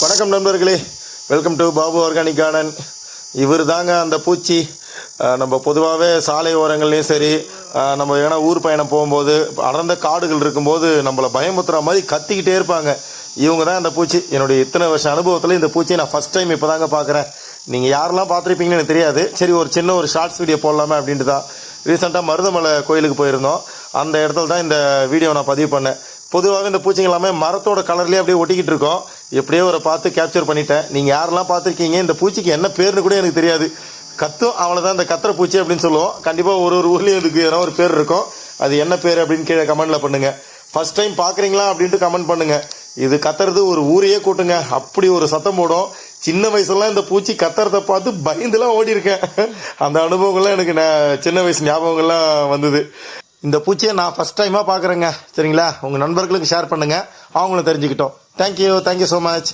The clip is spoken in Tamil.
வணக்கம் நண்பர்களே. Welcome to Babu organic garden இவர் தாங்க அந்த பூச்சி. நம்ம பொதுவாகவே சாலை ஓரங்கள்லேயும் சரி நம்ம ஏன்னா ஊர் பயணம் போகும்போது அடர்ந்த காடுகள் இருக்கும்போது நம்மளை பயமுத்துற மாதிரி கத்திக்கிட்டே இருப்பாங்க. இவங்க தான் அந்த பூச்சி. என்னுடைய இத்தனை வருஷம் அனுபவத்தில் இந்த பூச்சியை நான் ஃபஸ்ட் டைம் இப்போ தாங்க பார்க்குறேன் நீங்கள் யாரெல்லாம் பார்த்துருப்பீங்கன்னு எனக்கு தெரியாது. சரி ஒரு சின்ன ஒரு ஷார்ட்ஸ் வீடியோ போடலாமே அப்படின்ட்டு தான் ரீசெண்டாக மருதமலை கோயிலுக்கு போயிருந்தோம். அந்த இடத்துல தான் இந்த வீடியோ நான் பதிவு பண்ணேன். பொதுவாக இந்த பூச்சிங்க எல்லாமே மரத்தோட கலர்லேயே அப்படியே ஒட்டிக்கிட்டு இருக்கோம். எப்படியோ ஒரு பார்த்து கேப்சர் பண்ணிட்டேன். நீங்கள் யாரெல்லாம் பார்த்துருக்கீங்க இந்த பூச்சிக்கு என்ன பேர்னு கூட எனக்கு தெரியாது. கத்தும் அவ்வளோதான் இந்த கத்திர பூச்சி அப்படின்னு சொல்லுவோம். கண்டிப்பாக ஒரு ஒரு ஊர்லேயும் இதுக்கு ஏதோ ஒரு பேர் இருக்கும். அது என்ன பேர் அப்படின்னு கீழே கமெண்ட்டில் பண்ணுங்கள் ஃபர்ஸ்ட் டைம் பார்க்குறீங்களா அப்படின்ட்டு கமெண்ட் பண்ணுங்கள் இது கத்துறது ஒரு ஊரையே கூட்டுங்க. அப்படி ஒரு சத்தம் போடும். சின்ன வயசுலாம் இந்த பூச்சி கத்துறத பார்த்து பயந்துலாம் ஓடி இருக்கேன் அந்த அனுபவங்கள்லாம் எனக்கு நான் சின்ன வயசு ஞாபகங்கள்லாம் வந்தது. இந்த பூச்சியை நான் ஃபஸ்ட் டைமாக பார்க்குறேங்க. சரிங்களா? உங்கள் நண்பர்களுக்கு ஷேர் பண்ணுங்கள் அவங்களும் தெரிஞ்சுக்கிட்டோம். Thank you thank you so much